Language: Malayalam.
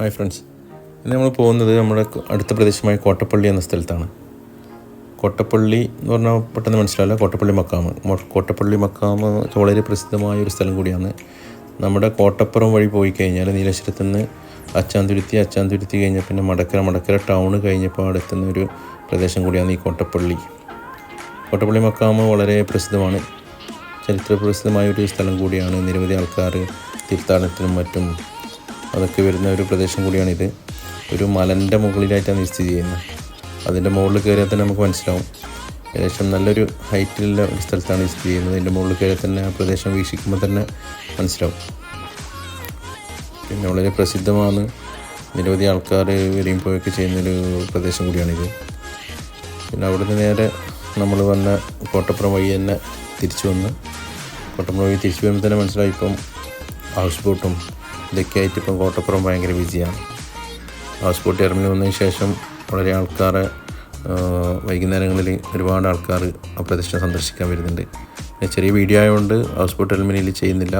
ഹായ് ഫ്രണ്ട്സ് ഇന്ന് നമ്മൾ പോകുന്നത് നമ്മുടെ അടുത്ത പ്രദേശമായ കോട്ടപ്പള്ളി എന്ന സ്ഥലത്താണ്. കോട്ടപ്പള്ളി എന്ന് പറഞ്ഞാൽ പെട്ടെന്ന് മനസ്സിലാവില്ല. കോട്ടപ്പള്ളി മക്കാമ്. കോട്ടപ്പള്ളി മക്കാമ് വളരെ പ്രസിദ്ധമായ ഒരു സ്ഥലം കൂടിയാണ്. നമ്മുടെ കോട്ടപ്പുറം വഴി പോയി കഴിഞ്ഞാൽ നീലേശ്വരത്ത് നിന്ന് അച്ചാന്തുരുത്തി അച്ചാന്തുരുത്തി കഴിഞ്ഞാൽ പിന്നെ മടക്കര മടക്കര ടൗൺ കഴിഞ്ഞപ്പോൾ അടുത്തുന്ന ഒരു പ്രദേശം കൂടിയാണ് ഈ കോട്ടപ്പള്ളി. കോട്ടപ്പള്ളി മക്കാമ് വളരെ പ്രസിദ്ധമാണ്. ചരിത്ര പ്രസിദ്ധമായ ഒരു സ്ഥലം കൂടിയാണ്. നിരവധി ആൾക്കാർ തീർത്ഥാടനത്തിനും മറ്റും അതൊക്കെ വരുന്ന ഒരു പ്രദേശം കൂടിയാണിത് ഒരു മലന്റെ മുകളിലായിട്ടാണ് സ്ഥിതി ചെയ്യുന്നത്. അതിന്റെ മുകളിൽ കയറിയാൽ തന്നെ നമുക്ക് മനസ്സിലാവും. ഏകദേശം നല്ലൊരു ഹൈറ്റിലുള്ള ഒരു സ്ഥലത്താണ് സ്ഥിതി ചെയ്യുന്നത്. അതിന്റെ മുകളിൽ കയറിയാൽ തന്നെ ആ പ്രദേശം വീക്ഷിക്കുമ്പോൾ തന്നെ മനസ്സിലാവും. പിന്നെ വളരെ പ്രസിദ്ധമാണ് നിരവധി ആൾക്കാർ വരെയും പോയൊക്കെ ചെയ്യുന്നൊരു പ്രദേശം കൂടിയാണിത്. പിന്നെ അവിടുന്ന് നേരെ നമ്മൾ വന്ന കോട്ടപ്പുറം വഴി തന്നെ തിരിച്ചു വന്ന്. കോട്ടപ്പുറം വഴി തിരിച്ചു വരുമ്പോൾ തന്നെ മനസ്സിലായി ഇപ്പം ഹൗസ് ബോട്ടും ഇതൊക്കെ ആയിട്ട് ഇപ്പം കോട്ടപ്പുറം ഭയങ്കര ബിസിയാണ്. ഹൗസ് ബോട്ട് ടെർമിനൽ വന്നതിന് ശേഷം വളരെ ആൾക്കാർ വൈകുന്നേരങ്ങളിൽ ഒരുപാട് ആൾക്കാർ ആ പ്രദർശനം സന്ദർശിക്കാൻ വരുന്നുണ്ട്. പിന്നെ ചെറിയ വീഡിയോ ആയതുകൊണ്ട് ഹൗസ് ബോട്ട് ടെർമിനലിൽ ചെയ്യുന്നില്ല.